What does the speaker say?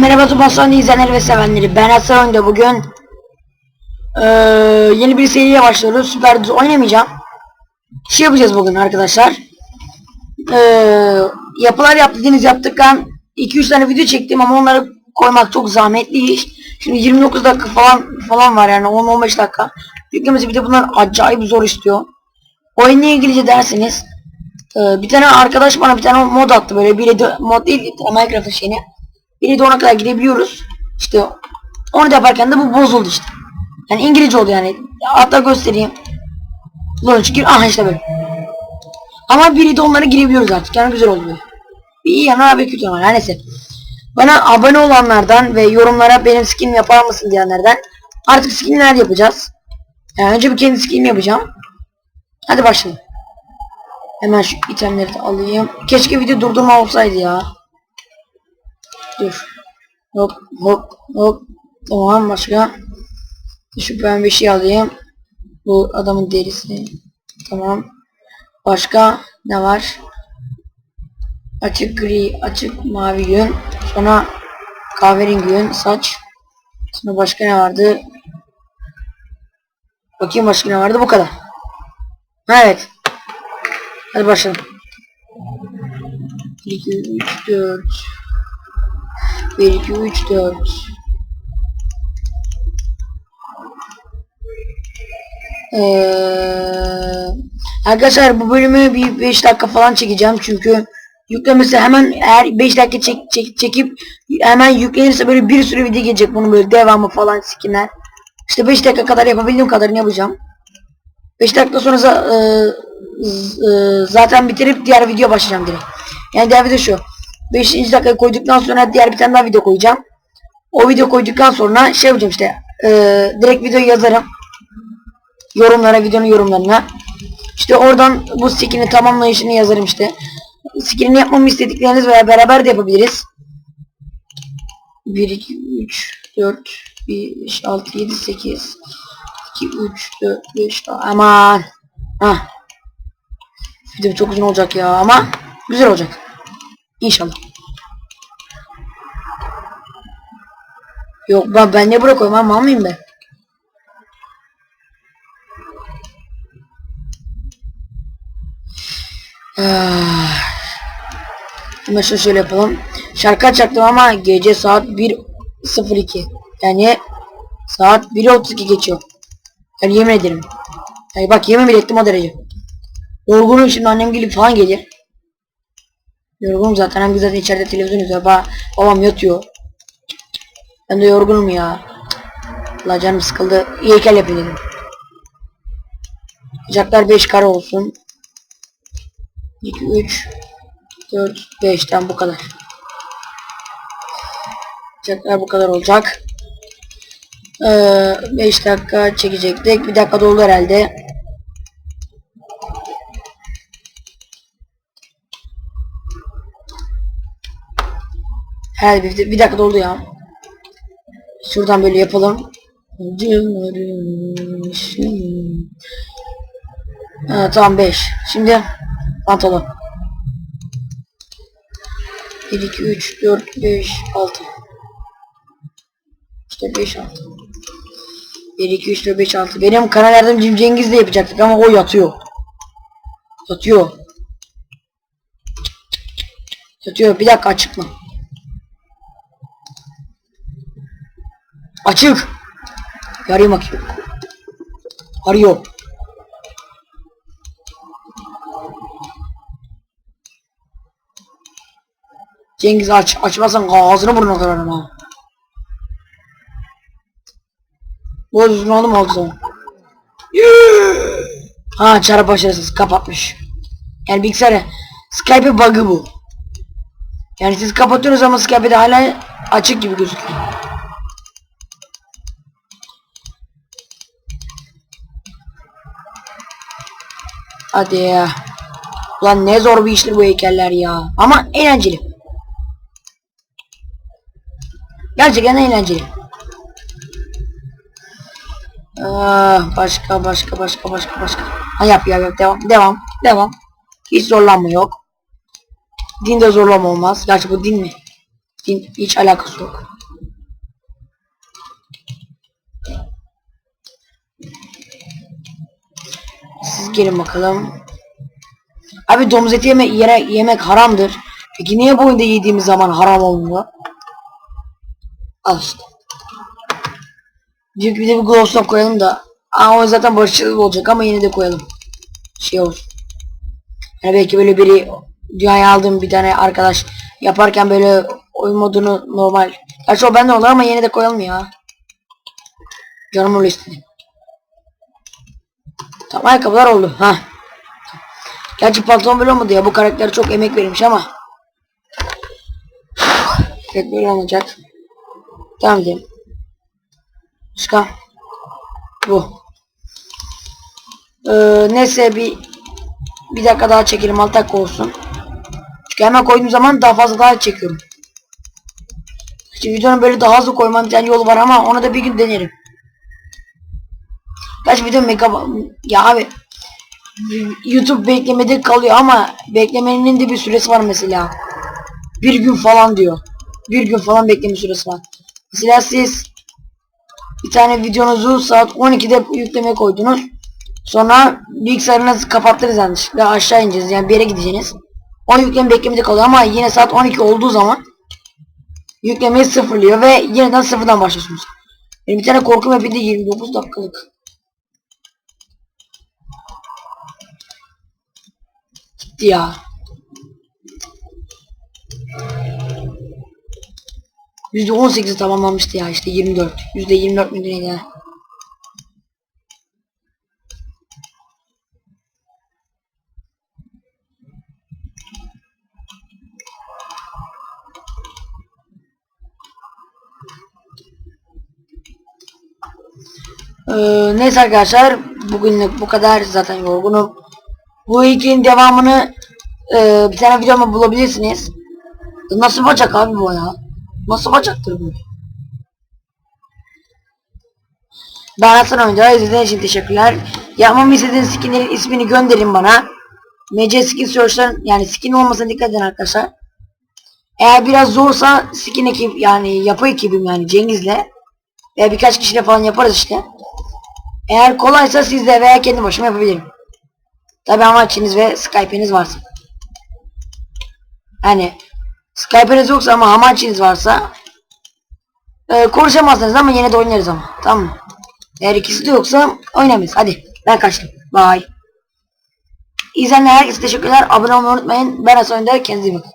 Merhaba Tubaslan izleyenleri ve sevenleri. Ben Hasan Önde bugün eee, yeni bir seriye başlıyoruz. Süper Düz oynamayacağım. Şey yapacağız bugün arkadaşlar. Eee, yapılar yaptığınız yaptıktan 2-3 tane video çektim ama onları koymak çok zahmetli iş. Şimdi 29 dakika falan falan var yani 10-15 dakika. Yüklemesi bir de bunlar acayip zor istiyor. Oyunla ilgili derseniz eee, bir tane arkadaş bana bir tane mod attı böyle bir mod değil Minecraft'ın şeyini. Biri de ona kadar gidebiliyoruz. İşte onu yaparken de bu bozuldu işte. Yani İngilizce oldu yani. Hatta göstereyim. Launch gir. Aha işte böyle. Ama biri de onlara girebiliyoruz artık. Yani güzel oldu böyle. Bir iyi yanı ve kötü yanı var. Her neyse. Bana abone olanlardan ve yorumlara benim skin yapar mısın diyenlerden artık skinler yapacağız. Yani önce bir kendi skinimi yapacağım. Hadi başlayalım. Hemen şu itemleri de alayım. Keşke video durdurma olsaydı ya. Dur. Hop hop hop. Tamam başka. Şu pembe şey alayım. Bu adamın derisi. Tamam. Başka ne var? Açık gri, açık mavi yün. Sonra kahverengi yün, saç. Sonra başka ne vardı? Bakayım başka ne vardı? Bu kadar. Evet. Hadi başlayalım. 1, 2, 3, 4 1, 2, 3, 4 Ee, arkadaşlar bu bölümü bir 5 dakika falan çekeceğim çünkü yüklemesi hemen eğer 5 dakika çek, çek- çekip hemen yüklenirse böyle bir sürü video gelecek bunun böyle devamı falan skinler. İşte 5 dakika kadar yapabildiğim kadarını yapacağım. 5 dakika sonra e, e, zaten bitirip diğer video başlayacağım direkt. Yani diğer video şu. 5. dakika koyduktan sonra diğer bir tane daha video koyacağım. O video koyduktan sonra şey yapacağım işte. E, direkt videoyu yazarım. Yorumlara, videonun yorumlarına. İşte oradan bu skin'i tamamlayışını yazarım işte. Skin'ini yapmamı istedikleriniz veya beraber de yapabiliriz. 1, 2, 3, 4, 5, 6, 7, 8, 2, 3, 4, 5, aman. Hah. Video çok uzun olacak ya ama güzel olacak. İnşallah. Yok ben, ben ne buraya koymam mal mıyım ben? Ah. Hemen şunu şöyle yapalım. Şarkı açacaktım ama gece saat 1.02. Yani saat 1.32 geçiyor. Yani yemin ederim. Yani bak yemin bile ettim o derece. Yorgunum şimdi annem gelip falan gelir. Yorgunum zaten hem zaten içeride televizyon izliyor. Ba babam yatıyor. Ben de yorgunum ya. La canım sıkıldı. İyi heykel yapayım dedim. Bacaklar 5 kare olsun. 2, 3, 4, 5 tam bu kadar. Bacaklar bu kadar olacak. 5 dakika çekecektik. Bir dakika doldu herhalde. Herhalde bir, bir dakika doldu ya. Şuradan böyle yapalım. Ha, tamam 5. Şimdi pantolon. 1, 2, 3, 4, 5, 6. İşte 5, 6. 1, 2, 3, 4, 5, 6. Benim kanal yardımcım Cengiz de yapacaktık ama o yatıyor. Yatıyor. Yatıyor. Bir dakika açık mı? Açık. Yarayım bakayım. Arıyor. Cengiz aç. Açmazsan ağzını burnuna kırarım ha. Mu oldu zaman? Ha çarp başarısız kapatmış. Yani bilgisayarı Skype bug'ı bu. Yani siz kapatıyorsunuz ama Skype'de hala açık gibi gözüküyor. Hadi ya. Ulan ne zor bir iştir bu heykeller ya. Ama eğlenceli. Gerçekten eğlenceli. Ah, başka başka başka başka başka. Ha yap yap yap devam devam devam. Hiç zorlanma yok. Dinde zorlama olmaz. Gerçi bu din mi? Hiç, hiç alakası yok. Siz gelin bakalım. Abi domuz eti yeme yere yemek haramdır. Peki niye bu oyunda yediğimiz zaman haram olmuyor? Al işte. Büyük bir de bir glowstone koyalım da. Aa o zaten başarılı olacak ama yine de koyalım. Şey olsun. Yani belki böyle biri dünyaya aldığım bir tane arkadaş yaparken böyle oyun modunu normal. Gerçi o bende olur ama yine de koyalım ya. Canım öyle istedi. Tamam ayakkabılar oldu. ha. Gerçi pantolon böyle olmadı ya. Bu karakter çok emek vermiş ama. Evet böyle olacak. Devam edelim. Başka. Bu. Ee, neyse bir bir dakika daha çekelim 6 dakika olsun. Çünkü hemen koyduğum zaman daha fazla daha çekiyorum. Şimdi videonun böyle daha hızlı koymanın bir tane yolu var ama onu da bir gün denerim. Kaç video mega ya abi YouTube beklemede kalıyor ama beklemenin de bir süresi var mesela. Bir gün falan diyor. Bir gün falan bekleme süresi var. Mesela siz bir tane videonuzu saat 12'de yüklemeye koydunuz. Sonra bilgisayarınızı kapattınız yanlışlıkla aşağı ineceğiz yani bir yere gideceğiniz. O yükleme beklemede kalıyor ama yine saat 12 olduğu zaman yüklemeyi sıfırlıyor ve yeniden sıfırdan başlıyorsunuz. Benim bir tane korku map'i de 29 dakikalık. Gitti ya. Yüzde 18'i tamamlanmıştı ya işte 24. Yüzde 24 müydü neydi ya? Ee, neyse arkadaşlar bugünlük bu kadar zaten yorgunum. Bu hikayenin devamını e, bir tane videoma bulabilirsiniz. Nasıl bacak abi bu ya? Nasıl bacaktır bu? Ben Hasan Oyuncular izlediğiniz için teşekkürler. Yapmamı istediğiniz skinlerin ismini gönderin bana. MC skin search'ların yani skin olmasına dikkat edin arkadaşlar. Eğer biraz zorsa skin ekip yani yapı ekibim yani Cengiz'le veya birkaç kişiyle falan yaparız işte. Eğer kolaysa sizle veya kendi başıma yapabilirim. Tabi ama Çiniz ve Skype'iniz varsa. Yani Skype'iniz yoksa ama hamaçiniz varsa e, konuşamazsınız ama yine de oynarız ama. Tamam? Eğer ikisi de yoksa oynamayız. Hadi ben kaçtım. Bye. İzleyenler herkese teşekkürler. Abone olmayı unutmayın. Ben Hasan Önder. Kendinize iyi bakın.